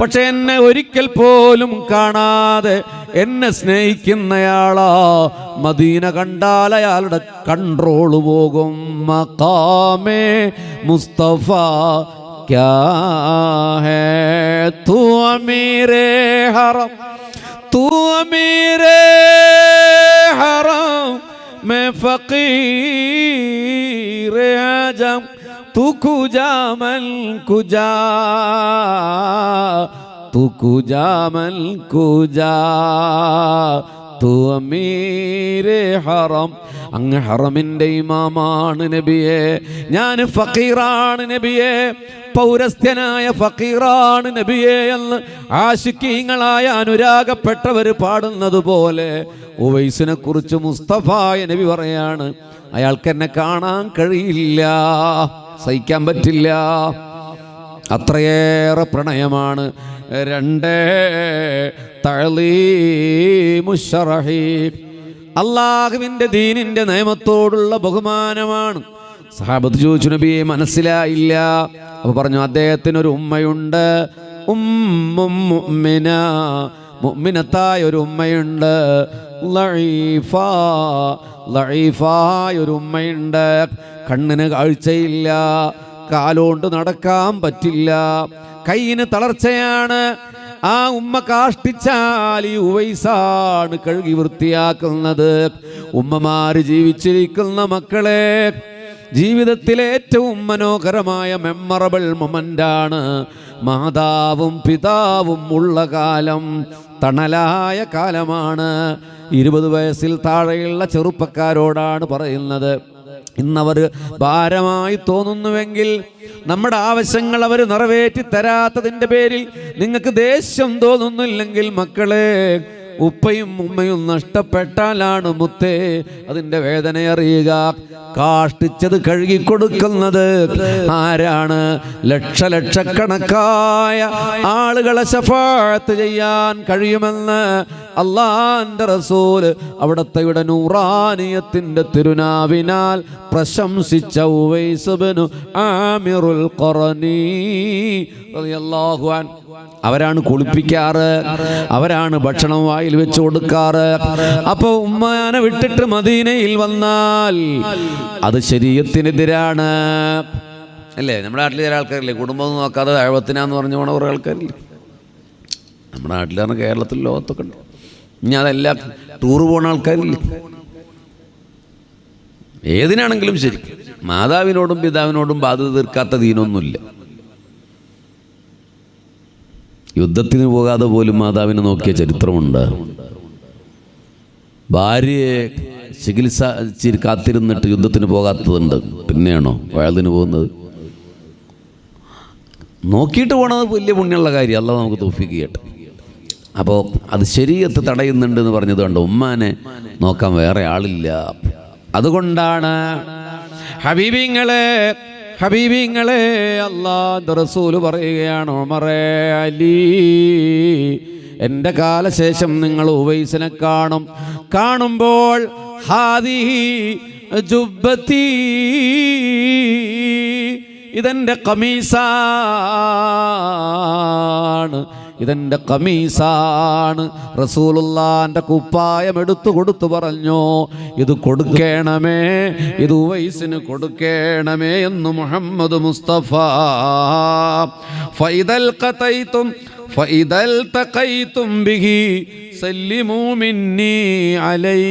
പക്ഷെ എന്നെ ഒരിക്കൽ പോലും കാണാതെ എന്നെ സ്നേഹിക്കുന്നയാളാ. മദീന കണ്ടാൽ അയാളുടെ കൺട്രോൾ പോകും. മക്കാമേ മുസ്തഫ ഹറം ഹറം മേ तू कुजा मन कुजा तू कुजा मन कुजा തൂ അമീരെ ഹറം അങ്ങ് ഹറമിൻ്റെ ഇമാമാണ് നബിയെ ഞാൻ ഫക്കീറാണ് നബിയെ പൗരസ്ത്യനായ ഫക്കീറാണ് നബിയെ എന്ന് ആശിക്കീങ്ങളായ അനുരാഗപ്പെട്ടവർ പാടുന്നത് പോലെ ഉവൈസിനെ കുറിച്ച് മുസ്തഫായ നബി പറയാണ് അയാൾക്ക് എന്നെ കാണാൻ കഴിയില്ല സഹിക്കാൻ പറ്റില്ല. അത്രയേറെ പ്രണയമാണ്. രണ്ട് തളീ അള്ളാഹുവിന്റെ ദീനിന്റെ നിയമത്തോടുള്ള ബഹുമാനമാണ്. സഹാബത്ത് ചോദിച്ചു നബിയെ മനസ്സിലായില്ല. അപ്പോൾ പറഞ്ഞു അദ്ദേഹത്തിനൊരു ഉമ്മയുണ്ട്. ഉമ്മും മുഅ്മിന മുഅ്മിനത്തായ ഒരു ഉമ്മയുണ്ട് ഒരു ഉമ്മയുണ്ട് കണ്ണിന് കാഴ്ചയില്ല കാലോണ്ട് നടക്കാൻ പറ്റില്ല. കയ്യിന് തളർച്ചയാണ്. ആ ഉമ്മ കാഷ്ടിച്ചാൽ ഈ ഉവൈസാണ് കഴുകി വൃത്തിയാക്കുന്നത്. ഉമ്മമാര് ജീവിച്ചിരിക്കുന്ന മക്കളെ ജീവിതത്തിലെ ഏറ്റവും മനോഹരമായ മെമ്മറബിൾ മൊമെന്റാണ് മാതാവും പിതാവും ഉള്ള കാലം തണലായ കാലമാണ്. ഇരുപത് വയസ്സിൽ താഴെയുള്ള ചെറുപ്പക്കാരോടാണ് പറയുന്നത്. ഇന്നവർ ഭാരമായി തോന്നുന്നുവെങ്കിൽ നമ്മുടെ ആവശ്യങ്ങൾ അവർ നിറവേറ്റി തരാത്തതിന്റെ പേരിൽ നിങ്ങൾക്ക് ദേഷ്യം തോന്നുന്നില്ലെങ്കിൽ മക്കളെ ഉപ്പയും ഉമ്മയും നഷ്ടപ്പെട്ടാലാണ് മുത്തേ അതിന്റെ വേദന അറിയുക. കാഷ്ടിച്ചത് കഴുകി കൊടുക്കുന്നത് ആരാണ്? ലക്ഷലക്ഷക്കണക്കായ ആളുകളെ ശഫാത്ത് ചെയ്യാൻ കഴിയുമെന്ന് അള്ളാന്റെ റസൂൽ അവിടത്തെ ഇവിടെ നൂറാനിയത്തിന്റെ തിരുനാവിനാൽ പ്രശംസിച്ച ഉവൈസുബനു ആമിറുൽ കൊറനീ അൻ അവരാണ് കുളിപ്പിക്കാറ് അവരാണ് ഭക്ഷണം വായിൽ വെച്ച് കൊടുക്കാറ്. അപ്പൊ ഉമ്മാനെ വിട്ടിട്ട് മദീനയിൽ വന്നാൽ അത് ശരീരത്തിനെതിരാണ്. അല്ലേ? നമ്മുടെ നാട്ടിൽ ചില ആൾക്കാരില്ലേ? കുടുംബം നോക്കാതെ അഴവത്തിനാന്ന് പറഞ്ഞു പോണ കുറേ ആൾക്കാരില്ലേ? നമ്മുടെ പറഞ്ഞ കേരളത്തിൽ ലോകത്തൊക്കെ ഉണ്ട്. ഇനി അതെല്ലാം ടൂറ് പോണ ആൾക്കാരില്ലേ? ഏതിനാണെങ്കിലും ശരി. മാതാവിനോടും പിതാവിനോടും ബാധ്യത തീർക്കാത്ത ദീനൊന്നുമില്ല. യുദ്ധത്തിന് പോകാതെ പോലും മാതാവിനെ നോക്കിയ ചരിത്രമുണ്ട്. ഭാര്യയെ ചികിത്സ കാത്തിരുന്നിട്ട് യുദ്ധത്തിന് പോകാത്തതുണ്ട്. പിന്നെയാണോ വയലിന് പോകുന്നത്? നോക്കിയിട്ട് പോണത് വലിയ പുണ്യമുള്ള കാര്യം. അല്ല നമുക്ക് തോഫിക്ക് ചെയ്യട്ടെ അപ്പോൾ അത് ശരീരത്ത് തടയുന്നുണ്ട് എന്ന് പറഞ്ഞത് കൊണ്ട് ഉമ്മാനെ നോക്കാൻ വേറെ ആളില്ല. അതുകൊണ്ടാണ് ഹബീബിങ്ങളെ ഹബീബിങ്ങളെ അള്ളാഹ് റസൂൽ പറയുകയാണ് ഉമറേ അലി എന്റെ കാലശേഷം നിങ്ങൾ ഉവൈസിനെ കാണും. കാണുമ്പോൾ ഹാദി ജുബത്തി ഇതെന്റെ കമീസാണ് ഇതെന്റെ കമീസാണ്. റസൂലുള്ളാന്റെ കുപ്പായം എടുത്തു കൊടുത്തു പറഞ്ഞു ഇത് കൊടുക്കേണമേ ഇത് ഉവൈസിന് കൊടുക്കേണമേ എന്ന് മുഹമ്മദ് മുസ്തഫ. ഫൈദൽ ഖതൈതും ഫൈദൽ തഖൈതും ബിഹി മിന്നി അലൈ.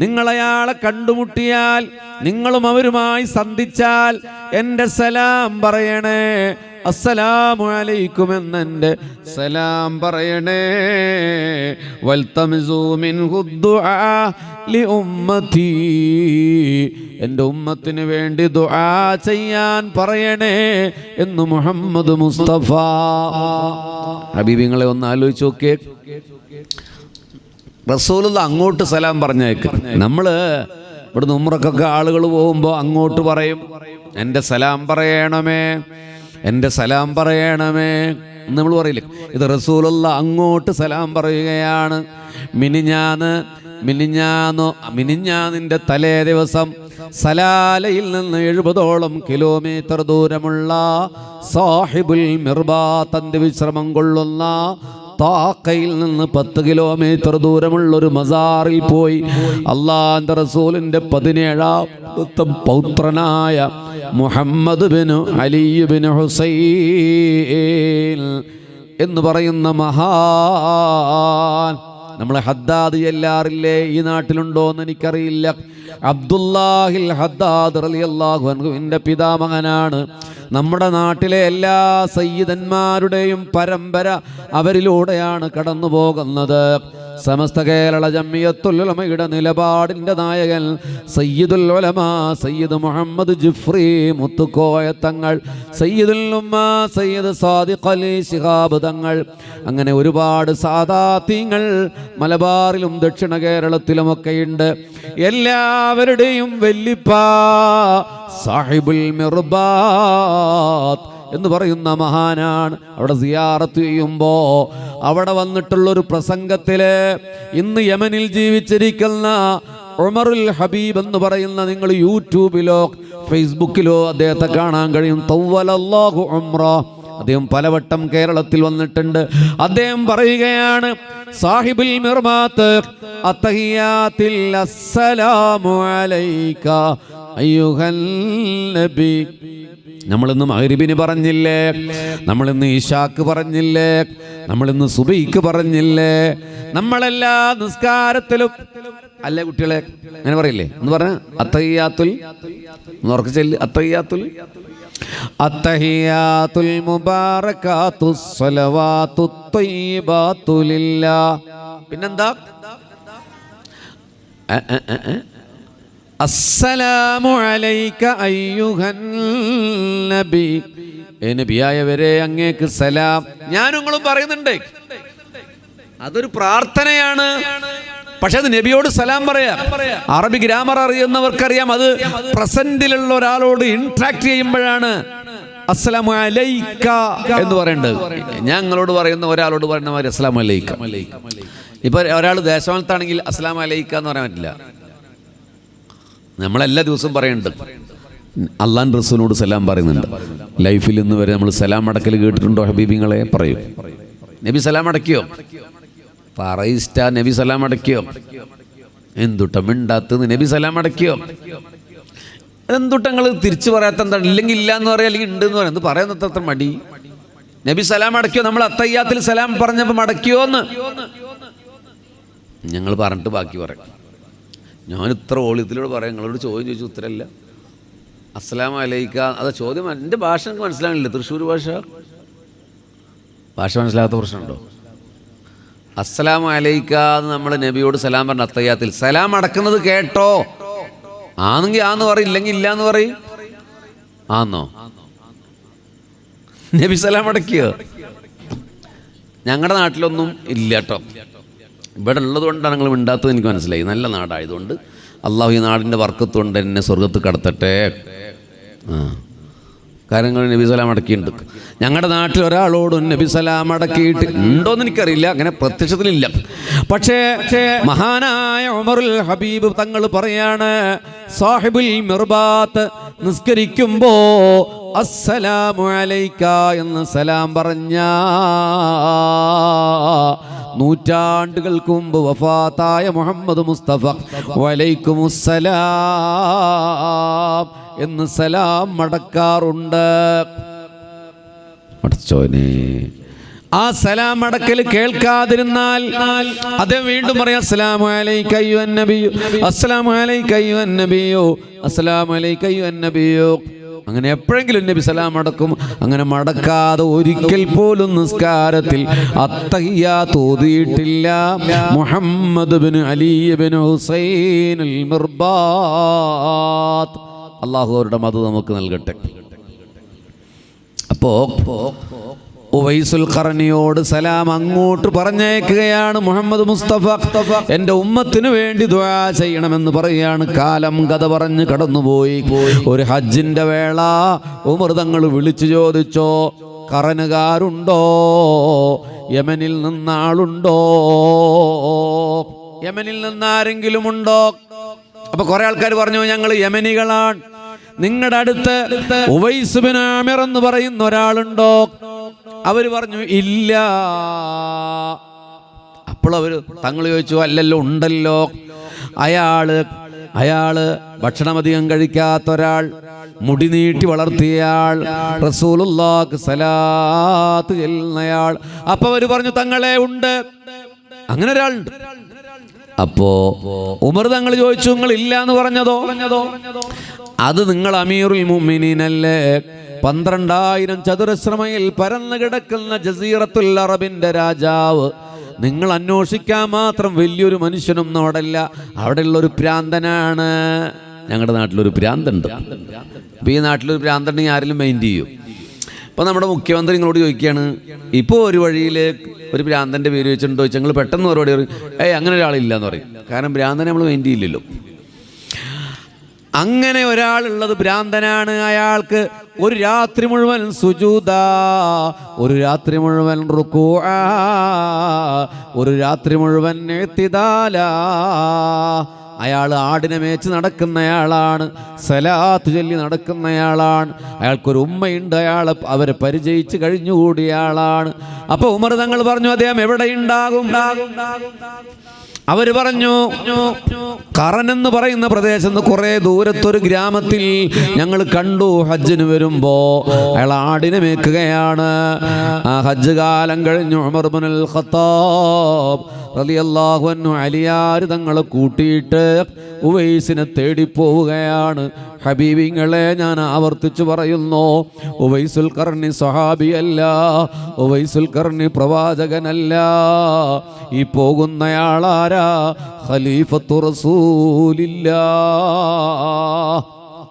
നിങ്ങളയാളെ കണ്ടുമുട്ടിയാൽ നിങ്ങളും അവരുമായി സന്ധിച്ചാൽ എന്റെ സലാം പറയണേ. അസ്സലാമു അലൈക്കും എന്നെന്റെ സലാം പറയണേ. വൽതമിസൂ മിൻഹു ദുആ ലി ഉമ്മതി എന്റെ ഉമ്മത്തിന് വേണ്ടി ദുആ ചെയ്യാൻ പറയണേ എന്ന് മുഹമ്മദ് മുസ്തഫ. ഹബീബിങ്ങളെ ഒന്ന് ആലോചിച്ച് നോക്കിയേ. റസൂലുള്ള അങ്ങോട്ട് സലാം പറഞ്ഞേക്ക് നമ്മൾ ഇവിടുന്ന് ഉമ്രക്കൊക്കെ ആളുകൾ പോകുമ്പോൾ അങ്ങോട്ട് പറയും എന്റെ സലാം പറയണമേ എന്റെ സലാം പറയണമേ. നമ്മൾ പറയില്ലേ? ഇത് റസൂലുള്ള അങ്ങോട്ട് സലാം പറയുകയാണ്. മിനിഞ്ഞാന്ന് മിനിഞ്ഞാന്നോ മിനിഞ്ഞാന്നിന്റെ തലേ ദിവസം സലാലയിൽ നിന്ന് എഴുപതോളം കിലോമീറ്റർ ദൂരമുള്ള സാഹിബുൽ മിർബാത്തന്റെ വിശ്രമം കൊള്ളുന്ന താക്കയിൽ നിന്ന് പത്ത് കിലോമീറ്റർ ദൂരമുള്ള ഒരു മസാറിൽ പോയി അള്ളാന്റെ റസൂലിന്റെ പതിനേഴാമത്തെ പൗത്രനായ മുഹമ്മദ് ബിനു അലിയുബിന് ഹുസൈൻ എന്ന് പറയുന്ന മഹാൻ നമ്മളെ ഹദ്ദാദ് എല്ലാറില്ലേ? ഈ നാട്ടിലുണ്ടോ എന്ന് എനിക്കറിയില്ല. അബ്ദുല്ലാഹിൽ ഹദ്ദാദ് റളിയല്ലാഹു അൻഹുവിന്റെ പിതാമകനാണ്. നമ്മുടെ നാട്ടിലെ എല്ലാ സയ്യിദന്മാരുടെയും പരമ്പര അവരിലൂടെയാണ് കടന്നു പോകുന്നത് സമസ്ത കേരള ജമ്മിയത്തുലമയുടെ നിലപാടിന്റെ നായകൻ സയ്യിദുൽ ഉലമ സയ്യിദ് മുഹമ്മദ് ജിഫ്രി മുത്തുക്കോയ തങ്ങൾ സയ്യിദുൽ ഉമ്മ സയ്യിദ് സാദിഖ് അലി ശിഹാബ് തങ്ങൾ. അങ്ങനെ ഒരുപാട് സാദാത്യങ്ങൾ മലബാറിലും ദക്ഷിണ കേരളത്തിലുമൊക്കെയുണ്ട്. എല്ലാവരുടെയും വെല്ലിപ്പാ സാഹിബുൽ മിർബാത്ത് എന്ന് പറയുന്ന മഹാനാണ്. അവിടെ സിയാറത്ത് ചെയ്യുമ്പോൾ അവിടെ വന്നിട്ടുള്ള ഒരു പ്രസംഗത്തിൽ ഇന്ന് യമനിൽ ജീവിച്ചിരിക്കുന്ന ഉമറുൽ ഹബീബ് എന്ന് പറയുന്ന നിങ്ങൾ യൂട്യൂബിലോ ഫേസ്ബുക്കിലോ അദ്ദേഹത്തെ കാണാൻ കഴിയും. അദ്ദേഹം പലവട്ടം കേരളത്തിൽ വന്നിട്ടുണ്ട്. അദ്ദേഹം പറയുകയാണ് സാഹിബിൽ മിർമാത്ത് അസ്സലാമു അലൈക അയ്യുഹൽ നബി നമ്മളിന്ന് മഹരിബിന് പറഞ്ഞില്ലേ? നമ്മളിന്ന് ഈശാക്ക് പറഞ്ഞില്ലേ? നമ്മളിന്ന് സുബൈക്ക് പറഞ്ഞില്ലേ? നമ്മളെല്ലാ നിസ്കാരത്തിലും. അല്ലേ കുട്ടികളെ അങ്ങനെ പറയില്ലേ? എന്ന് പറഞ്ഞ. അത്തയ്യാത്തുൽ ഉറക്ക ചെല്ല് അത്തയ്യാത്തുൽ അത്തഹിയാത്തുൽ മുബാറകാത്തു സ്വലവാത്തു തയ്യിബാത്തുലില്ല പിന്നെന്താ. അസ്സലാമു അലൈക അയ്യുഹൻ നബി. ഏ നബിയായവരെ അങ്ങേക്ക് സലാം. ഞാൻ നിങ്ങളും പറയുന്നുണ്ട്. അതൊരു പ്രാർത്ഥനയാണ്. പക്ഷെ അത് നബിയോട് സലാം പറയാം. അറബി ഗ്രാമർ അറിയുന്നവർക്കറിയാം അത് പ്രസന്റിലുള്ള ഒരാളോട് ഇൻട്രാക്ട് ചെയ്യുമ്പോഴാണ് അസ്സലാമു അലൈക്ക എന്ന് പറയേണ്ടത്. ഞാൻ നിങ്ങളോട് പറയുന്ന ഒരാളോട് പറയുന്ന മാതിരി അസ്സലാമു അലൈക്ക. ഇപ്പൊ ഒരാൾ ദേശവാളത്താണെങ്കിൽ അസ്സലാമു അലൈക്ക എന്ന് പറയാൻ പറ്റില്ല. നമ്മളെല്ലാ ദിവസവും പറയുന്നുണ്ട് അള്ളാൻ റസൂലിനോട് സലാം പറയുന്നുണ്ട്. ലൈഫിൽ ഇന്ന് വരെ നമ്മൾ സലാം അടക്കൽ കേട്ടിട്ടുണ്ടോ ഹബീബിങ്ങളെ? പറയൂ. നബി സലാം അടക്കിയോ? പറയിസ്റ്റ നബി സലാം അടക്കിയോ? എന്തുട്ട മിണ്ടാത്തത്? നബി സലാം അടക്കിയോ? എന്തുട്ടങ്ങൾ തിരിച്ചു പറയാത്ത എന്താണ്? ഇല്ലെങ്കിൽ ഇല്ല എന്ന് പറയാം അല്ലെങ്കിൽ ഉണ്ട് എന്ന് പറയാം. എന്ത് പറയുന്നത് അത്ര മടി? നബി സലാം അടക്കിയോ? നമ്മൾ അത്തയ്യാത്തിൽ സലാം പറഞ്ഞപ്പോൾ മടക്കിയോ എന്ന് ഞങ്ങൾ പറഞ്ഞിട്ട് ബാക്കി പറയാം. ഞാൻ ഇത്ര ഓളിയത്തിലൂടെ പറയാം. നിങ്ങളോട് ചോദ്യം ചോദിച്ചു ഉത്തരമില്ല. അസ്സലാം അലൈക്ക. അത് ചോദ്യം. എന്റെ ഭാഷ എനിക്ക് മനസ്സിലാവില്ല തൃശ്ശൂർ ഭാഷ. ഭാഷ മനസ്സിലാകാത്ത പ്രശ്നമുണ്ടോ? അസ്സലാം അലൈക്ക എന്ന് നമ്മൾ നബിയോട് സലാം പറഞ്ഞ അത്തയ്യാത്തിൽ. സലാം അടക്കുന്നത് കേട്ടോ. ആണെങ്കിൽ ആന്ന് പറയും. ഇല്ലെങ്കിൽ ഇല്ല എന്ന് പറയും. ആന്നോ നബി സലാം അടക്കിയോ ഞങ്ങളുടെ നാട്ടിലൊന്നും ഇല്ല കേട്ടോ ഇവിടെ ഉള്ളതുകൊണ്ടാണ് നിങ്ങൾ മിണ്ടാത്തത് എനിക്ക് മനസ്സിലായി. നല്ല നാടായതുകൊണ്ട് അള്ളാഹു ഈ നാടിന്റെ വർക്കത്തുകൊണ്ട് എന്നെ സ്വർഗത്ത് കടത്തട്ടെ. ആ. കാര്യങ്ങൾ നബി സലാം അടക്കിയിട്ടുണ്ട്. ഞങ്ങളുടെ നാട്ടിൽ ഒരാളോടും നബി സലാം അടക്കിയിട്ട് ഉണ്ടോയെന്ന് എനിക്കറിയില്ല. അങ്ങനെ പ്രത്യക്ഷത്തിലില്ല. പക്ഷേ മഹാനായ ഉമറുൽ ഹബീബ് തങ്ങൾ പറയാണ് സാഹിബുൽ മിർബാത്ത് നിസ്കരിക്കുമ്പോ അസ്സലാമു അലൈക്ക എന്ന് സലാം പറഞ്ഞ നൂറ്റാണ്ടുകൾക്ക് മുമ്പ് വഫാത്തായ മുഹമ്മദ് മുസ്തഫ. വലൈക്കുമുസ്സലാം എന്ന് സലാം മടക്കാറുണ്ട്. ആ സലാം അടക്കൽ കേൾക്കാതിരുന്നാൽ അത് വീണ്ടും പറയാം അസ്സലാമു അലൈക അയ്യുഹൻ നബിയു അസ്സലാമു അലൈക അയ്യുഹൻ നബിയു അസ്സലാമു അലൈക അയ്യുഹൻ നബിയു അങ്ങനെ എപ്പോഴെങ്കിലും നബി സലാം അടക്കും. അങ്ങനെ മടക്കാതെ ഒരിക്കൽ പോലും നിസ്കാരത്തിൽ അത്തഹിയ തോതിയിട്ടില്ല. Muhammad bin Ali bin Hussain അള്ളാഹു അവരുടെ മത നമുക്ക് നൽകട്ടെ. അപ്പോ ഉവൈസുൽ ഖറനിയോട് സലാം അങ്ങോട്ട് പറഞ്ഞേക്കുകയാണ് മുഹമ്മദ് മുസ്തഫ. എന്റെ ഉമ്മത്തിന് വേണ്ടി ദുആ ചെയ്യണമെന്ന് പറയുകയാണ് കാലം കഥ പറഞ്ഞ് കടന്നുപോയി. ഒരു ഹജ്ജിന്റെ വേള. ഉമർ തങ്ങൾ വിളിച്ചു ചോദിച്ചോ കറനുകാരുണ്ടോ? യമനിൽ നിന്നാളുണ്ടോ? യമനിൽ നിന്നാരെങ്കിലും ഉണ്ടോ അപ്പൊ കുറെ ആൾക്കാർ പറഞ്ഞു ഞങ്ങൾ യമനികളാണ്. നിങ്ങളുടെ അടുത്ത് ഉവൈസുബിനാമിർ എന്ന് പറയുന്ന ഒരാളുണ്ടോ? അവർ പറഞ്ഞു ഇല്ല. അപ്പോൾ അവർ തങ്ങൾ ചോദിച്ചു അല്ലല്ലോ ഉണ്ടല്ലോ. അയാൾ അയാൾ ഭക്ഷണമധികം കഴിക്കാത്ത ഒരാൾ മുടി നീട്ടി വളർത്തിയയാൾ റസൂലുല്ലാക്ക് സലാത്ത് ചെല്ലുന്നയാൾ അപ്പൊ അവർ പറഞ്ഞു തങ്ങളെ ഉണ്ട്. അങ്ങനെ ഒരാളുണ്ട്. അപ്പോ ഉമർ തങ്ങൾ ചോദിച്ചു നിങ്ങൾ ഇല്ല എന്ന് പറഞ്ഞതോ പറഞ്ഞതോ? അത് നിങ്ങൾ അമീറുൽ മുഅ്മിനീനല്ലേ? പന്ത്രണ്ടായിരം ചതുരശ്രമയിൽ പരന്നു കിടക്കുന്ന ജസീറത്തുൽ അറബിന്റെ രാജാവ്. നിങ്ങൾ അന്വേഷിക്കാൻ മാത്രം വലിയൊരു മനുഷ്യനൊന്നും അവിടെ ഇല്ല അവിടെയുള്ള ഒരു പ്രാന്തനാണ്. ഞങ്ങളുടെ നാട്ടിലൊരു ഭ്രാന്തുണ്ട് അപ്പൊ ഈ നാട്ടിലൊരു പ്രാന്തണ്ടെങ്കിൽ ആരെങ്കിലും മൈൻഡ് ചെയ്യും? അപ്പോൾ നമ്മുടെ മുഖ്യമന്ത്രി നിങ്ങളോട് ചോദിക്കുകയാണ് ഇപ്പോൾ ഒരു വഴിയിൽ ഒരു ഭ്രാന്തന്റെ പേര് വെച്ചിട്ടുണ്ടോ? ചോദിച്ചാൽ പെട്ടെന്ന് മറുപടി പറയും ഏയ് അങ്ങനെ ഒരാളില്ല എന്ന് പറയും. കാരണം ഭ്രാന്തനെ നമ്മൾ മൈൻഡ് ചെയ്യില്ലല്ലോ. അങ്ങനെ ഒരാൾ ഉള്ളത് ഭ്രാന്തനാണ് അയാൾക്ക്. ഒരു രാത്രി മുഴുവൻ സുജൂത ഒരു രാത്രി മുഴുവൻ റുക്കൂ ഒരു രാത്രി മുഴുവൻ എത്തിദാല അയാൾ ആടിനെ മേച്ച് നടക്കുന്നയാളാണ് സലാത്ത് ചൊല്ലി നടക്കുന്നയാളാണ്. അയാൾക്കൊരു ഉമ്മയുണ്ട് അയാൾ അവരെ പരിചയിച്ച് കഴിഞ്ഞുകൂടിയ അപ്പൊ ഉമർ തങ്ങൾ പറഞ്ഞു അദ്ദേഹം എവിടെയുണ്ടാകും? അവർ പറഞ്ഞു കറൻ എന്ന് പറയുന്ന പ്രദേശത്ത് നിന്ന് കുറെ ദൂരത്തൊരു ഗ്രാമത്തിൽ ഞങ്ങൾ കണ്ടു ഹജ്ജിന് വരുമ്പോ അയാൾ ആടിനെ മേക്കുകയാണ്. ആ ഹജ്ജ് കാലം കഴിഞ്ഞു ഉമർ ഖത്താബ്. റളിയല്ലാഹു അൻഹു അലിയാര് തങ്ങളെ കൂട്ടിയിട്ട് ഉവൈസിനെ തേടി പോവുകയാണ് ഹബീബിങ്ങളെ ഞാൻ ആവർത്തിച്ചു പറയുന്നു ഉവൈസുൽ കർണി സ്വഹാബിയല്ല ഉവൈസുൽ കർണി പ്രവാചകനല്ല. ഈ പോകുന്നയാളാരാ? ഖലീഫത്തു റസൂലില്ല.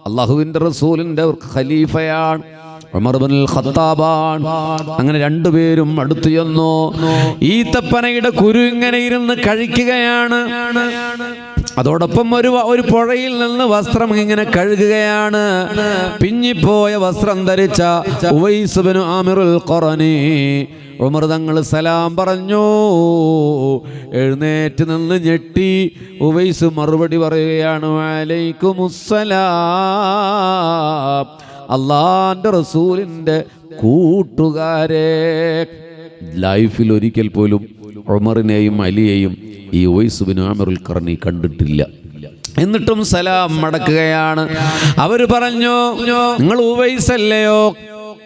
അള്ളാഹുവിന്റെ റസൂലിന്റെ ഖലീഫയാണ്. അങ്ങനെ രണ്ടുപേരും അടുത്തു ചെന്നു. ഈത്തപ്പനയുടെ കുരു ഇങ്ങനെ ഇരുന്ന് കഴിക്കുകയാണ്. അതോടൊപ്പം ഒരു ഒരു പുഴയിൽ നിന്ന് വസ്ത്രം ഇങ്ങനെ കഴുകുകയാണ്. പിഞ്ഞിപ്പോയ വസ്ത്രം ധരിച്ച ഉവൈസുബിനു ആമിറുൽ ഖറനി. ഉമർ തങ്ങൾ സലാം പറഞ്ഞു. എഴുന്നേറ്റ് നിന്ന് ഞെട്ടി ഉവൈസ് മറുപടി പറയുകയാണ് വലൈക്കുമുസ്സലാം. അള്ളാന്റെ റസൂലിന്റെ കൂട്ടുകാരെ. ലൈഫിൽ ഒരിക്കൽ പോലും ഉമറിനെയും അലിയെയും ഈ ഒയ്സുബിൻ ആമറുൽ കർണി കണ്ടിട്ടില്ല. എന്നിട്ടും സലാം മടക്കുകയാണ്. അവർ പറഞ്ഞു നിങ്ങൾ ഉവൈസല്ലയോ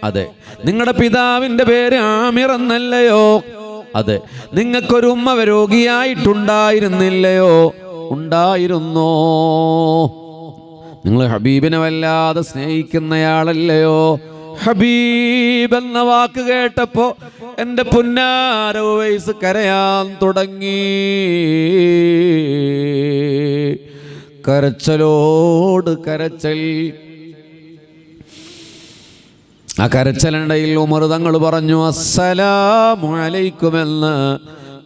അതെ. നിങ്ങളുടെ പിതാവിന്റെ പേര് ആമിർ എന്നല്ലയോ? അതെ. നിങ്ങൾക്കൊരു ഉമ്മ രോഗിയായിട്ടുണ്ടായിരുന്നില്ലയോ? ഉണ്ടായിരുന്നോ? നിങ്ങൾ ഹബീബിനെ വല്ലാതെ സ്നേഹിക്കുന്നയാളല്ലയോ? ഹബീബ് എന്ന വാക്ക് കേട്ടപ്പോ എന്റെ പുന്നാര വയസ്സ് കരയാൻ തുടങ്ങി. കരച്ചലോട് കരച്ചൽ. ആ കരച്ചലിനിടയിൽ ഉമർ തങ്ങൾ പറഞ്ഞു അസ്സലാമു അലൈക്കുമെന്ന്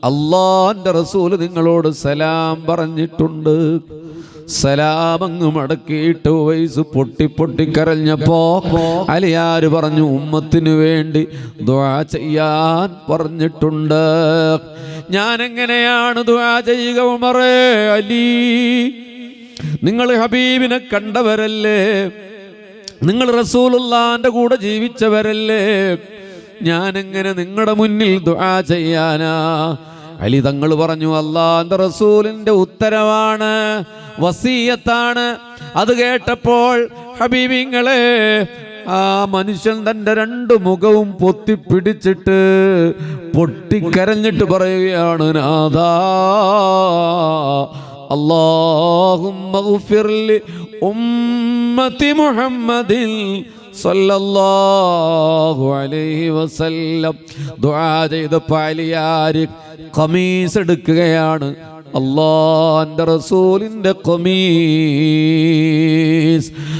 അള്ളാന്റെ റസൂൽ നിങ്ങളോട് സലാം പറഞ്ഞിട്ടുണ്ട്. സലാമങ്ങ് മടക്കിയിട്ട് വയസ്സ് പൊട്ടി പൊട്ടി കരഞ്ഞപ്പോ അലിയാര് പറഞ്ഞു ഉമ്മത്തിന് വേണ്ടി ദ്വാ ചെയ്യാൻ പറഞ്ഞിട്ടുണ്ട്. ഞാൻ എങ്ങനെയാണ് ദ്വാ ചെയ്യുക ഉമറേ അലി? നിങ്ങൾ ഹബീബിനെ കണ്ടവരല്ലേ? നിങ്ങൾ റസൂലുള്ളാന്റെ കൂടെ ജീവിച്ചവരല്ലേ? ഞാനെങ്ങനെ നിങ്ങളുടെ മുന്നിൽ ദ്വാ ചെയ്യാനാ? അലി തങ്ങൾ പറഞ്ഞു അള്ളാന്റെ റസൂലിന്റെ ഉത്തരവാണ് വസീയത്താണ്. അത് കേട്ടപ്പോൾ ഹബീബിങ്ങളെ ആ മനുഷ്യൻ തന്റെ രണ്ട് മുഖവും പൊത്തിപ്പിടിച്ചിട്ട് പൊട്ടിക്കരഞ്ഞിട്ട് പറയുകയാണ് നാദാ അള്ളാഹും ഉമ്മത്തി മുഹമ്മദിൽ സല്ലല്ലാഹു അലൈഹി വസല്ലം. ദുആ ചെയ്തപ്പോൾ പാലിയാര് ഖമീസ് എടുക്കുകയാണ്. അള്ളാന്റെ റസൂലിന്റെ ഖമീസ്.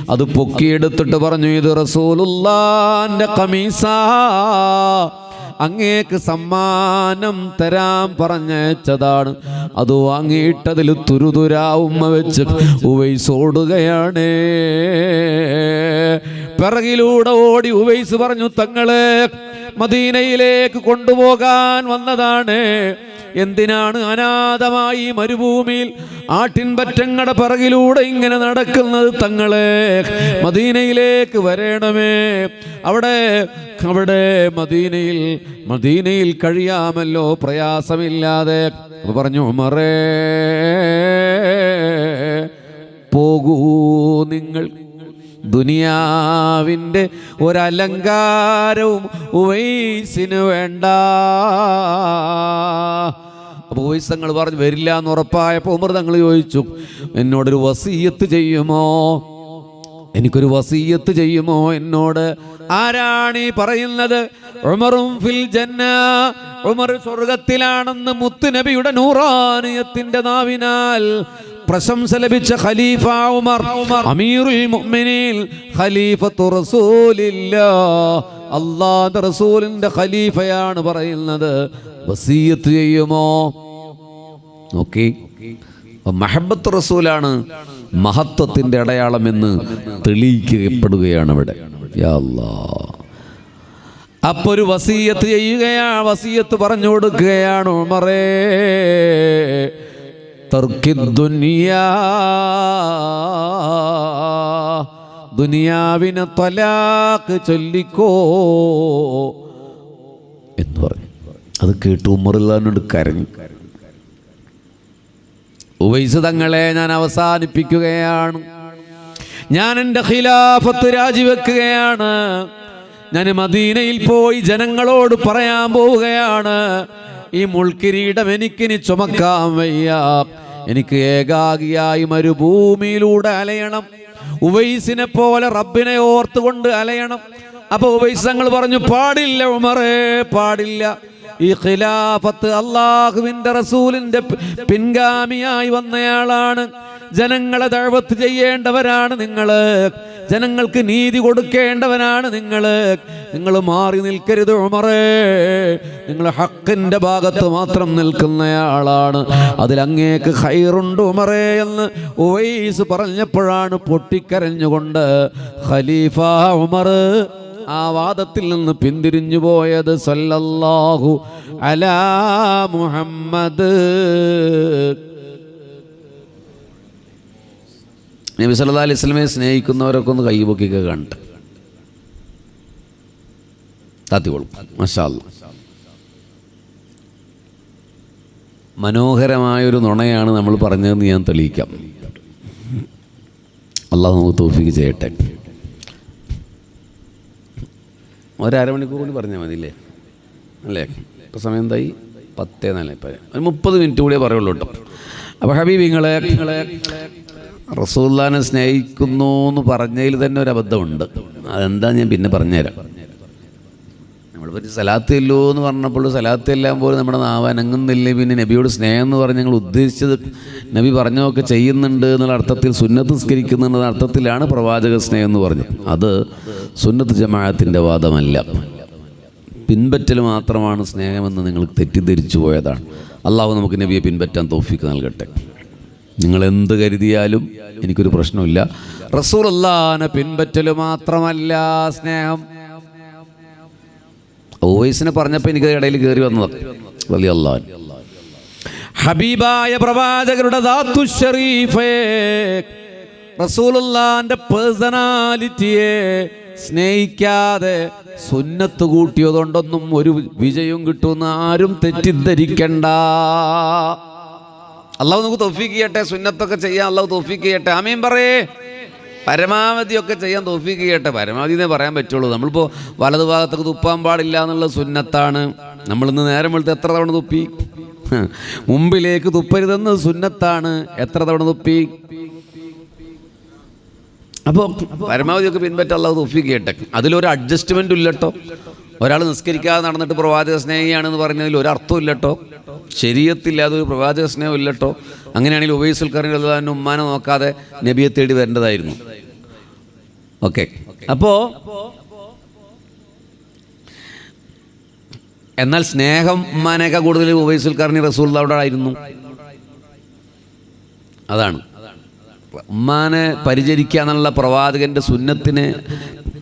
അത് പൊക്കിയെടുത്തിട്ട് പറഞ്ഞു ഇത് റസൂലുള്ളാന്റെ ഖമീസാ. അങ്ങേക്ക് സമ്മാനം തരാൻ പറഞ്ഞതാണ് അത് വാങ്ങിയിട്ടതിൽ തുരുതുരാ ഉമ്മ വെച്ച് ഉവൈസ് ഓടുകയാണ്. പിറകിലൂടെ ഓടി ഉവൈസ് പറഞ്ഞു തങ്ങളെ മദീനയിലേക്ക് കൊണ്ടുപോകാൻ വന്നതാണ്. എന്തിനാണ് അനാഥമായി മരുഭൂമിയിൽ ആട്ടിൻപറ്റങ്ങളുടെ പിറകിലൂടെ ഇങ്ങനെ നടക്കുന്നത് തങ്ങളെ? മദീനയിലേക്ക് വരണമേ. അവിടെ അവിടെ മദീനയിൽ മദീനയിൽ കഴിയാമല്ലോ പ്രയാസമില്ലാതെ. പറഞ്ഞു മറേ പോകൂ നിങ്ങൾ. ദുനിയാവിന്റെ ഒരലങ്കാരവും ഉവൈസിന് വേണ്ട. അപ്പോൾ ഉവൈസ് തങ്ങൾ പറഞ്ഞു വരില്ല എന്ന് ഉറപ്പായപ്പോൾ ഉമർ തങ്ങൾ ചോദിച്ചു എന്നോടൊരു വസീയത്ത് ചെയ്യുമോ? എനിക്കൊരു വസീയത്ത് ചെയ്യുമോ എന്നോട്? ആരാണ് ഈ പറയുന്നത്? ഉമറും ഫിൽ ജന്ന. ഉമർ സ്വർഗത്തിലാണെന്ന് മുത്തുനബിയുടെ നൂറാനിയത്തിന്റെ നാവിനാൽ പ്രശംസ ലഭിച്ച ഖലീഫ ഉമർ. അമീറുൽ ഖലീഫത്തു റസൂലില്ലാ റസൂലിന്റെ ഖലീഫയാണ് പറയുന്നത്. വസീയത്ത് ചെയ്യുമോ? നോക്കി. മഹബത്ത് റസൂലാണ്. മഹത്വത്തിന്റെ അടയാളമെന്ന് തെളിയിക്കപ്പെടുകയാണ് അവിടെ. അപ്പൊ ഒരു വസീയത്ത് ചെയ്യുകയാണ് വസീയത്ത് പറഞ്ഞു കൊടുക്കുകയാണ് ഉമറേ. തർക്കി ദുനിയാ ദുനിയാവിനെ തലാക്ക് ചൊല്ലിക്കോ എന്ന് പറഞ്ഞു. അത് കേട്ട് ഉമറില്ലാനോട് കരഞ്ഞു. ഉവൈസ് തങ്ങളെ ഞാൻ അവസാനിപ്പിക്കുകയാണ്. ഞാൻ എന്റെ ഖിലാഫത്ത് രാജിവെക്കുകയാണ്. ഞാൻ മദീനയിൽ പോയി ജനങ്ങളോട് പറയാൻ പോവുകയാണ്. ഈ മുൾക്കിരീടം എനിക്കിനി ചുമക്കാൻ വയ്യ. എനിക്ക് ഏകാഗിയായി മരുഭൂമിയിലൂടെ അലയണം. ഉവൈസിനെ പോലെ റബ്ബിനെ ഓർത്തുകൊണ്ട് അലയണം. അപ്പൊ ഉവൈസ് തങ്ങൾ പറഞ്ഞു പാടില്ല ഉമറേ പാടില്ല. ഈ ഖിലാഫത്ത് അള്ളാഹുവിന്റെ റസൂലിന്റെ പിൻഗാമിയായി വന്നയാളാണ്. ജനങ്ങളെ ദഴവത്ത് ചെയ്യേണ്ടവരാണ് നിങ്ങൾ. ജനങ്ങൾക്ക് നീതി കൊടുക്കേണ്ടവനാണ് നിങ്ങൾ നിങ്ങൾ മാറി നിൽക്കരുത് ഉമറേ. നിങ്ങൾ ഹക്കിന്റെ ഭാഗത്ത് മാത്രം നിൽക്കുന്നയാളാണ്. അതിൽ അങ്ങേക്ക് ഹൈറുണ്ട് ഉമറേ എന്ന് ഉവൈസ് പറഞ്ഞപ്പോഴാണ് പൊട്ടിക്കരഞ്ഞുകൊണ്ട് ഖലീഫ ഉമർ ആ വാദത്തിൽ നിന്ന് പിന്തിരിഞ്ഞു പോയത് സല്ലല്ലാഹു അലാ മുഹമ്മദ്. നബി സല്ലാ അലൈഹി സ്വലമെ സ്നേഹിക്കുന്നവരൊക്കെ ഒന്ന് കൈപൊക്കിയൊക്കെ കണ്ട്. താത്തിക്കോളും മഷാ അല്ലാ. മനോഹരമായൊരു നുണയാണ് നമ്മൾ പറഞ്ഞതെന്ന് ഞാൻ തെളിയിക്കാം. അള്ളാഹു നമുക്ക് തോഫിക്ക് ചെയ്യട്ടെ. ഒരമണിക്കൂർ കൂടി പറഞ്ഞാൽ മതി അല്ലേ? അല്ലേ ഇപ്പോൾ സമയം എന്തായി പത്തേ നാല്. ഇപ്പം ഒരു മുപ്പത് മിനിറ്റ് കൂടിയേ പറയുള്ളൂ കേട്ടോ. അപ്പോൾ ഹബീബിങ്ങളെ നിങ്ങളെ റസൂല്ലാനെ സ്നേഹിക്കുന്നു എന്ന് പറഞ്ഞതിൽ തന്നെ ഒരു അബദ്ധമുണ്ട്. അതെന്താ ഞാൻ പിന്നെ പറഞ്ഞുതരാം. നമ്മളിപ്പോൾ സലാത്തില്ലോ എന്ന് പറഞ്ഞപ്പോൾ സലാത്തെല്ലാം പോലും നമ്മുടെ നാവ് അനങ്ങുന്നില്ലേ? പിന്നെ നബിയോട് സ്നേഹം എന്ന് പറഞ്ഞ് ഞങ്ങൾ ഉദ്ദേശിച്ചത് നബി പറഞ്ഞതൊക്കെ ചെയ്യുന്നുണ്ട് എന്നുള്ള അർത്ഥത്തിൽ സുന്നത്ത് നിസ്കരിക്കുന്നുണ്ട് എന്ന അർത്ഥത്തിലാണ് പ്രവാചക സ്നേഹം എന്ന് പറഞ്ഞത്. അത് സുന്നത്ത് ജമാഅത്തിന്റെ വാദമല്ല. പിൻപറ്റൽ മാത്രമാണ് സ്നേഹമെന്ന് നിങ്ങൾ തെറ്റിദ്ധരിച്ചു പോയതാണ്. അള്ളാഹു നമുക്ക് നബിയെ പിൻപറ്റാൻ തോഫിക്ക് നൽകട്ടെ. നിങ്ങൾ എന്ത് കരുതിയാലും എനിക്കൊരു പ്രശ്നമില്ല. റസൂൽ അള്ളഹാനെ പിൻപറ്റൽ മാത്രമല്ല സ്നേഹം. ഓവൈസിനെ പറഞ്ഞപ്പോൾ എനിക്ക് ഇടയിൽ കയറി വന്നത്. വലിയ ഹബീബായ പ്രവാചകരുടെ ദാത്തു റസൂലുള്ളാന്റെ പേഴ്സണാലിറ്റിയെ സ്നേഹിക്കാതെ സുന്നത്ത് കൂട്ടിയതുകൊണ്ടൊന്നും ഒരു വിജയവും കിട്ടുമെന്ന് ആരും തെറ്റിദ്ധരിക്കണ്ട. അള്ളാഹു നമുക്ക് തൊഫീക്ക് ചെയ്യട്ടെ സുന്നത്തൊക്കെ ചെയ്യാൻ അള്ളാഹു തൊഫീക്ക് ചെയ്യട്ടെ. ആമീൻ പറയേ. പരമാവധിയൊക്കെ ചെയ്യാൻ തോഫിക്ക് ചെയ്യട്ടെ പരമാവധി എന്നേ പറയാൻ പറ്റുള്ളൂ. നമ്മളിപ്പോൾ വലതു ഭാഗത്തൊക്കെ തുപ്പാൻ പാടില്ല എന്നുള്ള സുന്നത്താണ്. നമ്മളിന്ന് നേരം വെളുത്ത് എത്ര തവണ തുപ്പി. മുമ്പിലേക്ക് തുപ്പരുതെന്ന് സുന്നത്താണ്. എത്ര തവണ തുപ്പി? അപ്പോൾ പരമാവധിയൊക്കെ പിൻപറ്റ അള്ളാഹു കേട്ടെ. അതിലൊരു അഡ്ജസ്റ്റ്മെന്റും ഇല്ലട്ടോ. ഒരാൾ നിസ്കരിക്കാതെ നടന്നിട്ട് പ്രവാചക സ്നേഹിയാണെന്ന് പറഞ്ഞതിൽ ഒരു അർത്ഥവും ഇല്ലട്ടോ. ശരീരത്തില്ലാതെ ഒരു പ്രവാചക സ്നേഹം ഇല്ലട്ടോ. അങ്ങനെയാണെങ്കിൽ ഉബൈസുൽ കറിൻ അള്ളാഹിന്റെ ഉമ്മാനെ നോക്കാതെ നബിയെ തേടി വരേണ്ടതായിരുന്നു. ഓക്കെ. അപ്പോൾ എന്നാൽ സ്നേഹം ഉമ്മാനേക്കാൾ കൂടുതൽ ഉബൈ കറിനി റസൂൽ അവിടെ ആയിരുന്നു. അതാണ്. ഉമ്മാനെ പരിചരിക്കുക എന്നുള്ള പ്രവാചകന്റെ സുന്നത്തിനെ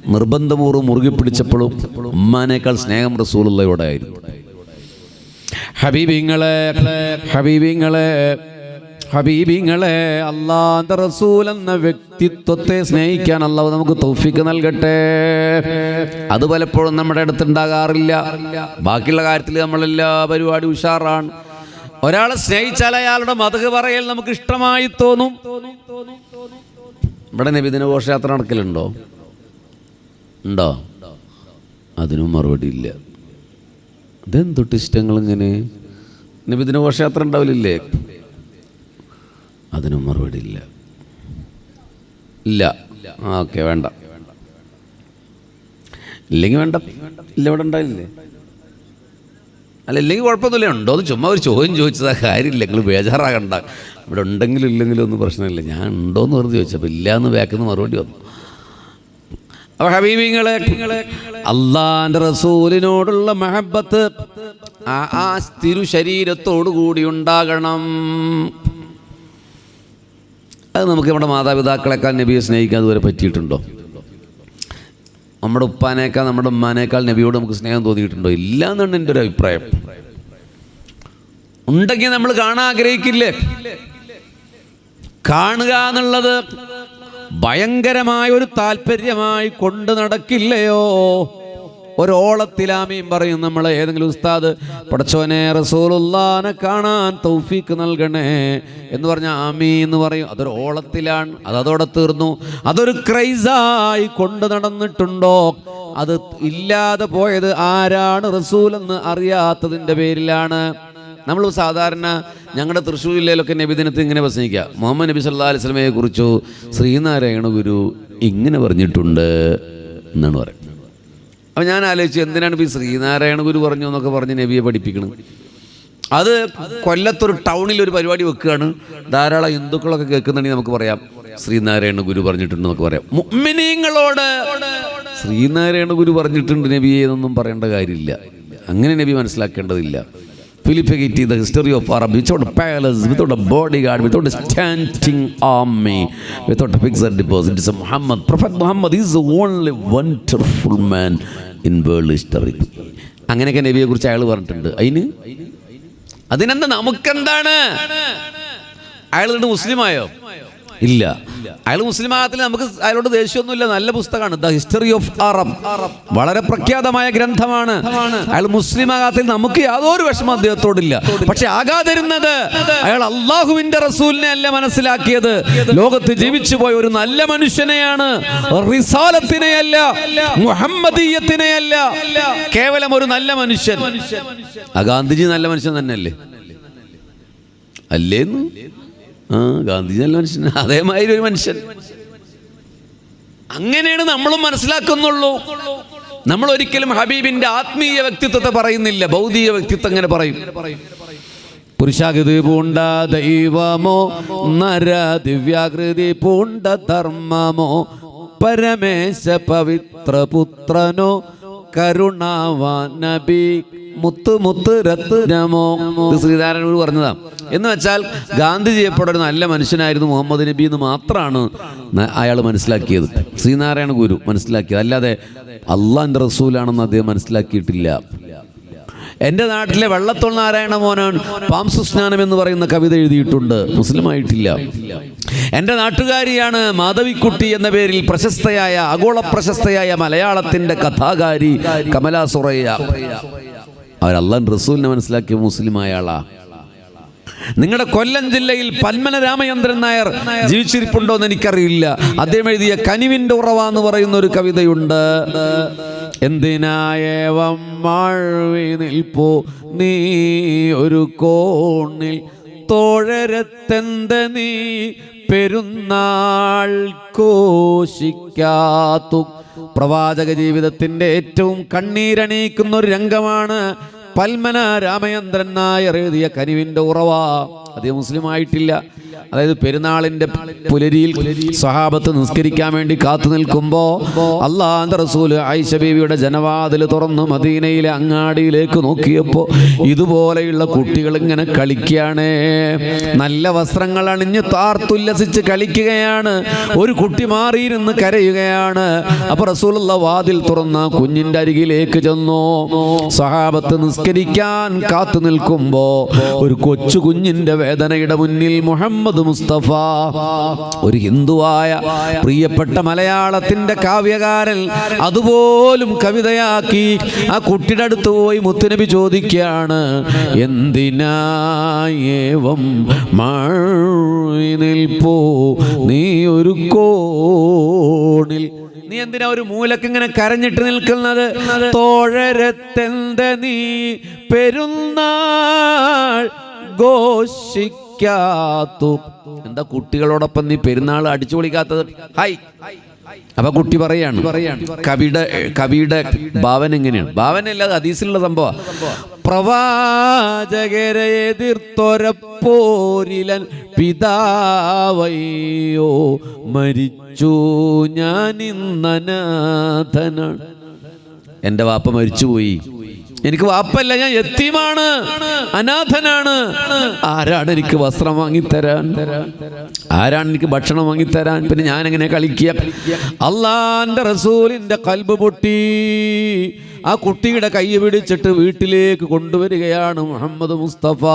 നിർബന്ധപൂർവം മുറുകെ പിടിച്ചപ്പോഴും ഉമ്മാനേക്കാൾ സ്നേഹം റസൂലുള്ളയോടായിരുന്നു ഹബീബിങ്ങളെ ഹബീബിങ്ങളെ ഹബീബിങ്ങളെ അള്ളാന്റെ റസൂൽ എന്ന വ്യക്തിത്വത്തെ സ്നേഹിക്കാൻ അള്ളാഹു നമുക്ക് തൗഫിക്ക് നൽകട്ടെ. അത് പലപ്പോഴും നമ്മുടെ അടുത്തുണ്ടാകാറില്ല. ബാക്കിയുള്ള കാര്യത്തിൽ നമ്മളെല്ലാ പരിപാടി ഉഷാറാണ്. ഒരാളെ സ്നേഹിച്ചാൽ അയാളുടെ മതക് പറയൽ നമുക്ക് ഇഷ്ടമായി തോന്നും. ഇവിടെ നബിദിന ഘോഷയാത്ര നടക്കലുണ്ടോ? ഉണ്ടോ? അതിനും മറുപടി ഇല്ല. ഇതെന്തൊട്ട് ഇഷ്ടങ്ങൾ ഇങ്ങനെ? നബിദിന ഘോഷയാത്ര ഉണ്ടാവില്ലേ അതിനും മറുപടി ഇല്ല. ഇല്ല ഓക്കെ വേണ്ട. ഇല്ലെങ്കിൽ വേണ്ട. ഇല്ല ഇവിടെ ഉണ്ടായില്ലേ? അല്ല ഇല്ലെങ്കിൽ കുഴപ്പമൊന്നുമില്ല. ഉണ്ടോ എന്ന് ചുമ്മാ ഒരു ചോദ്യം ചോദിച്ചതാ. കാര്യമില്ല നിങ്ങൾ ബേജാറാകണ്ട. ഇവിടെ ഉണ്ടെങ്കിലും ഇല്ലെങ്കിലും ഒന്നും പ്രശ്നമില്ല. ഞാൻ ഉണ്ടോ എന്ന് വെറുതെ ചോദിച്ചു. അപ്പോൾ ഇല്ല എന്ന് ബാക്കിൽ മറുപടി വന്നു. അപ്പോൾ ഹബീബിങ്ങളെ അള്ളാന്റെ റസൂലിനോടുള്ള മഹബത്ത് ആ തിരു ശരീരത്തോടു കൂടി ഉണ്ടാകണം. അത് നമുക്ക് നമ്മുടെ മാതാപിതാക്കളെക്കാൾ നബിയെ സ്നേഹിക്കാൻ അതുവരെ പറ്റിയിട്ടുണ്ടോ? നമ്മുടെ ഉപ്പാനേക്കാൾ നമ്മുടെ ഉമ്മാനേക്കാൾ നബിയോട് നമുക്ക് സ്നേഹം തോന്നിയിട്ടുണ്ടോ? ഇല്ല എന്നാണ് എന്റെ ഒരു അഭിപ്രായം. ഉണ്ടെങ്കിൽ നമ്മൾ കാണാൻ ആഗ്രഹിക്കില്ലേ? കാണുക എന്നുള്ളത് ഭയങ്കരമായ ഒരു താല്പര്യമായി കൊണ്ട് നടക്കില്ലയോ? ഒരോളത്തിലാമീൻ പറയും നമ്മൾ ഏതെങ്കിലും ഉസ്താദ് പടച്ചോനെ റസൂലുള്ളാനെ കാണാൻ തൗഫീക്ക് നൽകണേ എന്ന് പറഞ്ഞ ആമീ എന്ന് പറയും. അതൊരു ഓളത്തിലാണ് അത് അതോടെ തീർന്നു. അതൊരു ക്രൈസായി കൊണ്ടു നടന്നിട്ടുണ്ടോ? അത് ഇല്ലാതെ പോയത് ആരാണ് റസൂൽ എന്ന് അറിയാത്തതിന്റെ പേരിലാണ്. നമ്മൾ സാധാരണ ഞങ്ങളുടെ തൃശ്ശൂർ ജില്ലയിലൊക്കെ നബിദിനത്തിൽ ഇങ്ങനെ പ്രസംഗിക്കുക മുഹമ്മദ് നബി സല്ലാ അലൈഹി സ്വലമയെ കുറിച്ചു ശ്രീനാരായണ ഗുരു ഇങ്ങനെ പറഞ്ഞിട്ടുണ്ട് എന്നാണ് പറയുന്നത്. അപ്പം ഞാൻ ആലോചിച്ചു എന്തിനാണ് ഇപ്പോൾ ശ്രീനാരായണ ഗുരു പറഞ്ഞു എന്നൊക്കെ പറഞ്ഞ് നബിയെ പഠിപ്പിക്കണം അത് കൊല്ലത്തൊരു ടൗണിൽ ഒരു പരിപാടി വെക്കുകയാണ്. ധാരാളം ഹിന്ദുക്കളൊക്കെ കേൾക്കുന്നുണ്ടെങ്കിൽ നമുക്ക് പറയാം ശ്രീനാരായണ ഗുരു പറഞ്ഞിട്ടുണ്ടെന്ന് എന്നൊക്കെ പറയാം. മുഅ്മിനീങ്ങളോട് ശ്രീനാരായണ ഗുരു പറഞ്ഞിട്ടുണ്ട് നബിയെ എന്നൊന്നും പറയേണ്ട കാര്യമില്ല. അങ്ങനെ നബി മനസ്സിലാക്കേണ്ടതില്ല. Philippicity, the history of Arab without palace without bodyguard without standing army without fixed deposit. Muhammad prophet Muhammad is only wonderful Prophet Muhammad world history. അങ്ങനെയൊക്കെ നബിയെ കുറിച്ച് അയാൾ പറഞ്ഞിട്ടുണ്ട്. അതിന് അതിനെന്താ നമുക്കെന്താണ്? അയാൾ മുസ്ലിമായോ? ഇല്ല. അയാൾ മുസ്ലിം ആകത്തിൽ നമുക്ക് അയാളോട് ദേഷ്യമൊന്നുമില്ല. നല്ല പുസ്തകമാണ്. The history of Arab. വളരെ പ്രഖ്യാതമായ ഗ്രന്ഥമാണ്. അയാൾ മുസ്ലിം ആകാത്തിൽ നമുക്ക് യാതൊരു വിഷമം അദ്ദേഹത്തോടില്ല. പക്ഷെ ആകാതിരുന്നത് അയാൾ അള്ളാഹുവിന്റെ റസൂലിനെ അല്ല മനസ്സിലാക്കിയത്. ലോകത്ത് ജീവിച്ചു പോയ ഒരു നല്ല മനുഷ്യനെയാണ്. റിസാലത്തിനെയല്ല മുഹമ്മദീയത്തിനെയല്ല. കേവലം ഒരു നല്ല മനുഷ്യൻ. ഗാന്ധിജി നല്ല മനുഷ്യൻ തന്നെയല്ലേ? അല്ലേന്ന്? ആ ഗാന്ധിജി നല്ല മനുഷ്യൻ. അതേമാതിരി ഒരു മനുഷ്യൻ. അങ്ങനെയാണ് നമ്മളും മനസ്സിലാക്കുന്നുള്ളൂ. നമ്മൾ ഒരിക്കലും ഹബീബിന്റെ ആത്മീയ വ്യക്തിത്വത്തെ പറയുന്നില്ല. ഭൗതിക വ്യക്തിത്വം അങ്ങനെ പറയും. പുരുഷാകൃതി പൂണ്ട ദൈവമോ നര ദിവ്യാകൃതി പൂണ്ട ധർമ്മമോ പരമേശ പവിത്ര പുത്രനോ കരുണാവാൻ നബി. മുത്ത് മുത്ത് രത്നമോ ഇത് ശ്രീനാരായണ പറഞ്ഞതാ. എന്ന് വെച്ചാൽ ഗാന്ധിജി എപ്പോഴും ഒരു നല്ല മനുഷ്യനായിരുന്നു മുഹമ്മദ് നബി എന്ന് മാത്രമാണ് അയാൾ മനസ്സിലാക്കിയത്. ശ്രീനാരായണ ഗുരു മനസ്സിലാക്കിയത്. അല്ലാതെ അള്ളാന്റെ റസൂലാണെന്ന് അദ്ദേഹം മനസ്സിലാക്കിയിട്ടില്ല. എന്റെ നാട്ടിലെ വെള്ളത്തോൾ നാരായണ മോനൻ പാംസുസ്നാനം എന്ന് പറയുന്ന കവിത എഴുതിയിട്ടുണ്ട്. മുസ്ലിമായിട്ടില്ല. എന്റെ നാട്ടുകാരിയാണ് മാധവിക്കുട്ടി എന്ന പേരിൽ പ്രശസ്തയായ ആഗോള പ്രശസ്തയായ മലയാളത്തിന്റെ കഥാകാരി കമലാ സുറയ്യ. അവരല്ലാൻ റസൂലിനെ മനസ്സിലാക്കിയ മുസ്ലിമായ ആളാ. നിങ്ങളുടെ കൊല്ലം ജില്ലയിൽ പന്മന രാമചന്ദ്രൻ നായർ ജീവിച്ചിരിപ്പുണ്ടോ എന്ന് എനിക്കറിയില്ല. അദ്ദേഹം എഴുതിയ കനിവിന്റെ ഉറവ എന്ന് പറയുന്ന ഒരു കവിതയുണ്ട്. എന്തിനായവം നീ ഒരു കോണിൽ തോഴരത്തെന്ത നീ പെരുന്നാൾ കോശിക്കാത്തു പ്രവാചക ജീവിതത്തിന്റെ ഏറ്റവും കണ്ണീരണിയിക്കുന്ന ഒരു രംഗമാണ് പൽമന രാമചന്ദ്രൻ നായർ എഴുതിയ കനിവിന്റെ ഉറവ. അത് മുസ്ലിം ആയിട്ടില്ല അതായത് പെരുന്നാളിന്റെ പുലരിയിൽ സഹാബത്ത് നിസ്കരിക്കാൻ വേണ്ടി കാത്തു നിൽക്കുമ്പോ അള്ളാന്റെ റസൂൽ ആയിഷ ബീവിയുടെ ജനവാതിൽ തുറന്നു മദീനയിലെ അങ്ങാടിയിലേക്ക് നോക്കിയപ്പോ ഇതുപോലെയുള്ള കുട്ടികൾ ഇങ്ങനെ കളിക്കുകയാണ്. നല്ല വസ്ത്രങ്ങൾ അണിഞ്ഞ് താർത്തുല്ലസിച്ച് കളിക്കുകയാണ്. ഒരു കുട്ടി മാറിയിരുന്ന് കരയുകയാണ്. അപ്പൊ റസൂലുള്ള വാതിൽ തുറന്ന കുഞ്ഞിന്റെ അരികിലേക്ക് ചെന്നു. സഹാബത്ത് നിസ്കരിക്കാൻ കാത്തു നിൽക്കുമ്പോ ഒരു കൊച്ചു കുഞ്ഞിന്റെ വേദനയുടെ മുന്നിൽ മുഹമ്മദ് മുസ്തഫ ഒരു ഹിന്ദുവായ പ്രിയപ്പെട്ട മലയാളത്തിന്റെ കാവ്യകാരൻ അതുപോലും കവിതയാക്കി ആ കുട്ടിയുടെ അടുത്ത് പോയി മുത്തുനബി ചോദിക്കുകയാണ് എന്തിനായേവം നിൽപ്പോ? നീ ഒരു കോണിൽ നീ എന്തിനാ ഒരു മൂലക്ക് ഇങ്ങനെ കരഞ്ഞിട്ട് നിൽക്കുന്നത്? തോഴരത്തെന്ത നീ പെരുന്നാൾ ഘോഷിക്കാത്തു എന്താ കുട്ടികളോടൊപ്പം നീ പെരുന്നാൾ അടിച്ചു പൊളിക്കാത്തത് ഹായ്. അപ്പൊ കുട്ടി പറയാണ് കവിയുടെ കവിയുടെ ഭാവന എങ്ങനെയാണ്? ഭാവന അല്ലാതെ അതീസിലുള്ള സംഭവം. പ്രവാചകരെ എതിർത്തൊരപ്പോരിലൻ പിതാവയ്യോ മരിച്ചു ഞാൻ ഇന്നനാഥനാണ്. എന്റെ വാപ്പ മരിച്ചുപോയി. എനിക്ക് വാപ്പല്ല ഞാൻ എത്തിമാണ് അനാഥനാണ്. ആരാണ് എനിക്ക് വസ്ത്രം വാങ്ങിത്തരാൻ? ആരാണ് എനിക്ക് ഭക്ഷണം വാങ്ങിത്തരാൻ? പിന്നെ ഞാൻ എങ്ങനെ കളിക്കുക? അള്ളാന്റെ റസൂലിന്റെ കൽബ് പൊട്ടി. ആ കുട്ടിയുടെ കൈ പിടിച്ചിട്ട് വീട്ടിലേക്ക് കൊണ്ടുവരികയാണ് മുഹമ്മദ് മുസ്തഫ.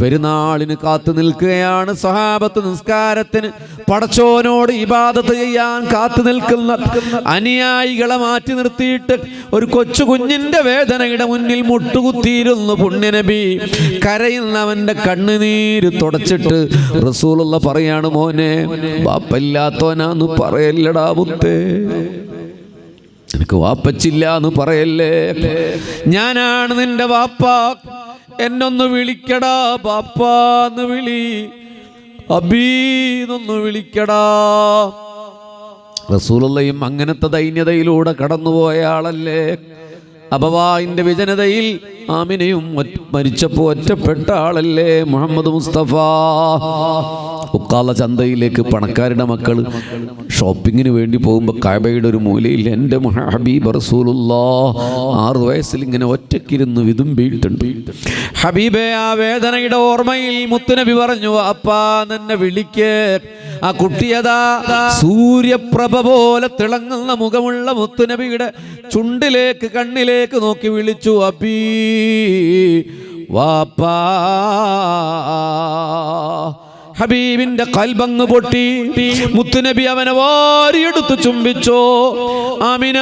പെരുന്നാളിന് കാത്തു നിൽക്കുകയാണ് സഹാബത്ത് നിസ്കാരത്തിന്. പടച്ചോനോട് ഇബാദത്ത് ചെയ്യാൻ കാത്തു നിൽക്കുന്ന അനുയായികളെ മാറ്റി നിർത്തിയിട്ട് ഒരു കൊച്ചു കുഞ്ഞിന്റെ വേദനയുടെ മുന്നിൽ മുട്ടുകുത്തിയിരുന്നു പുണ്യനബി. കരയുന്നവന്റെ കണ്ണുനീര് തുടച്ചിട്ട് റസൂലുള്ള പറയാണ് മോനെ ബാപ്പല്ലാത്തോനാന്ന് പറയല്ലടാ മുത്തേ എനിക്ക് വാപ്പച്ചില്ല എന്ന് പറയല്ലേ. ഞാനാണ് നിന്റെ വാപ്പ. എന്നൊന്ന് വിളിക്കടാ ബാപ്പാന്ന് വിളി. അബീന്നൊന്ന് വിളിക്കടാ. റസൂലയും അങ്ങനത്തെ ദൈന്യതയിലൂടെ കടന്നുപോയ ആളല്ലേ? അബവായിന്റെ വിജനതയിൽ ആമിനയും മരിച്ചപ്പോൾ മരിച്ചപ്പോ ഒറ്റപ്പെട്ട ആളല്ലേ മുഹമ്മദ് മുസ്തഫ. ഉക്കാല ചന്തയിലേക്ക് പണക്കാരുടെ മക്കൾ ഷോപ്പിങ്ങിന് വേണ്ടി പോകുമ്പോൾ കായബയുടെ ഒരു മൂലയിൽ എന്റെ ഹബീബ് റസൂലുള്ള ആറു വയസ്സിൽ ഇങ്ങനെ ഒറ്റക്കിരുന്ന് വിതുമ്പിയിട്ടുണ്ട്. ഹബീബെ ആ വേദനയുടെ ഓർമ്മയിൽ മുത്തുനബി പറഞ്ഞു അപ്പാ നിന്നെ വിളിക്ക് ആ കുട്ടിയതാ സൂര്യപ്രഭ പോലെ തിളങ്ങുന്ന മുഖമുള്ള മുത്തുനബിയുടെ ചുണ്ടിലേക്ക് കണ്ണിലേക്ക് നോക്കി വിളിച്ചു അബീ വാപ്പാ ഹബീബിന്റെ കൽബങ്ങ് പൊട്ടി. മുത്തുനബി അവനെ വാരിയെടുത്ത് ചുംബിച്ചോ. ആമിന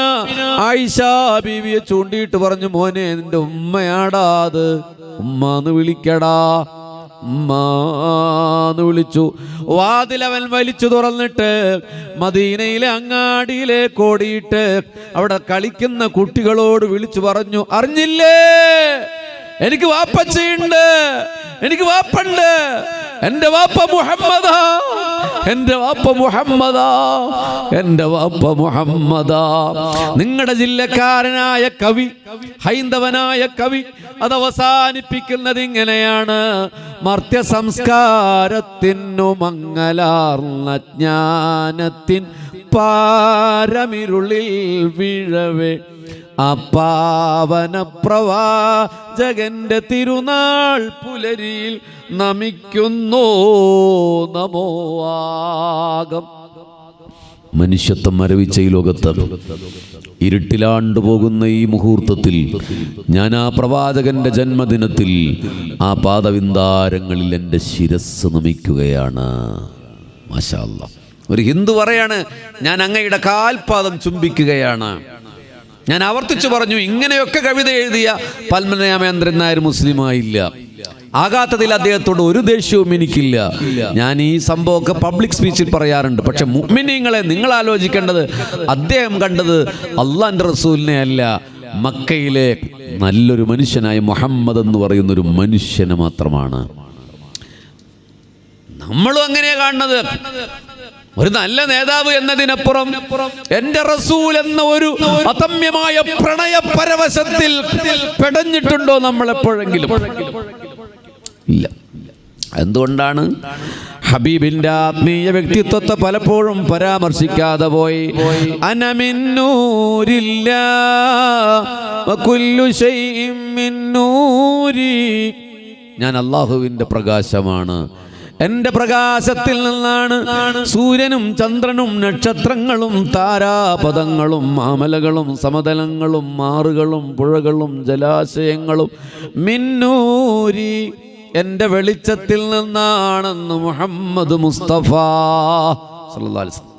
ആയിഷ ബീവിയെ ചൂണ്ടിയിട്ട് പറഞ്ഞു മോനെ നിന്റെ ഉമ്മയാടാ അത്. ഉമ്മാന്ന് വിളിക്കടാ. വിളിച്ചു. വാതിലവൻ വലിച്ചു തുറന്നിട്ട് മദീനയിലെ അങ്ങാടിയിലേക്ക് ഓടിയിട്ട് അവിടെ കളിക്കുന്ന കുട്ടികളോട് വിളിച്ചു പറഞ്ഞു അറിഞ്ഞില്ലേ? എനിക്ക് വാപ്പച്ചയുണ്ട് എനിക്ക് വാപ്പുണ്ട്. എന്റെ വാപ്പ മുഹമ്മദാ എന്റെ വാപ്പ മുഹമ്മദാ എന്റെ വാപ്പ മുഹമ്മദാ. നിങ്ങളുടെ ജില്ലക്കാരനായ കവി ഹൈന്ദവനായ കവി അത് അവസാനിപ്പിക്കുന്നത് ഇങ്ങനെയാണ്. മർത്യ സംസ്കാരത്തിനു മങ്ങലാർന്ന ജ്ഞാനത്തിൻ പാരമിരുളിൽ വീഴവേ. പ്രവാ പ്രവാചകന്റെ തിരുനാൾ പുലരിയിൽ നമിക്കുന്നു നമോ ആകം. മനുഷ്യത്വം മരവിച്ച ഈ ലോകത്ത് ഇരുട്ടിലാണ്ടുപോകുന്ന ഈ മുഹൂർത്തത്തിൽ ഞാൻ ആ പ്രവാചകന്റെ ജന്മദിനത്തിൽ ആ പാദവിന്താരങ്ങളിൽ എന്റെ ശിരസ് നമിക്കുകയാണ്. മാഷാ അല്ലാ. ഒരു ഹിന്ദു പറയാണ് ഞാൻ അങ്ങയുടെ കാൽപാദം ചുംബിക്കുകയാണ്. ഞാൻ ആവർത്തിച്ചു പറഞ്ഞു ഇങ്ങനെയൊക്കെ കവിത എഴുതിയ പത്മനാഭേന്ദ്രൻ നായർ മുസ്ലിമായില്ല. ആകാത്തതിൽ അദ്ദേഹത്തോട് ഒരു ദേഷ്യവും എനിക്കില്ല. ഞാൻ ഈ സംഭവമൊക്കെ പബ്ലിക് സ്പീച്ചിൽ പറയാറുണ്ട്. പക്ഷെ മുഅ്മിനീങ്ങളെ നിങ്ങൾ ആലോചിക്കേണ്ടത് അദ്ദേഹം കണ്ടത് അള്ളാന്റെ റസൂലിനെ അല്ല മക്കയിലെ നല്ലൊരു മനുഷ്യനായ മുഹമ്മദ് എന്ന് പറയുന്ന ഒരു മനുഷ്യനെ മാത്രമാണ്. നമ്മളും അങ്ങനെയാണ് കാണുന്നത്. ഒരു നല്ല നേതാവ് എന്നതിനപ്പുറം എന്റെ റസൂൽ എന്ന ഒരു അതമ്യമായ പ്രണയ പരവശത്തിൽ പെടഞ്ഞിട്ടുണ്ടോ നമ്മൾ എപ്പോഴെങ്കിലും ഇല്ല. എന്തുകൊണ്ടാണ്? ഹബീബിന്റെ ആത്മീയ വ്യക്തിത്വത്തെ പലപ്പോഴും പരാമർശിക്കാതെ പോയി. അനമിന്നൂരില്ല. ഞാൻ അള്ളാഹുവിന്റെ പ്രകാശമാണ്. എന്റെ പ്രകാശത്തിൽ നിന്നാണ് സൂര്യനും ചന്ദ്രനും നക്ഷത്രങ്ങളും താരാപഥങ്ങളും മാമലകളും സമതലങ്ങളും മാറുകളും പുഴകളും ജലാശയങ്ങളും മിന്നൂരി എന്റെ വെളിച്ചത്തിൽ നിന്നാണെന്ന് മുഹമ്മദ് മുസ്തഫ സല്ലല്ലാഹു അലൈഹി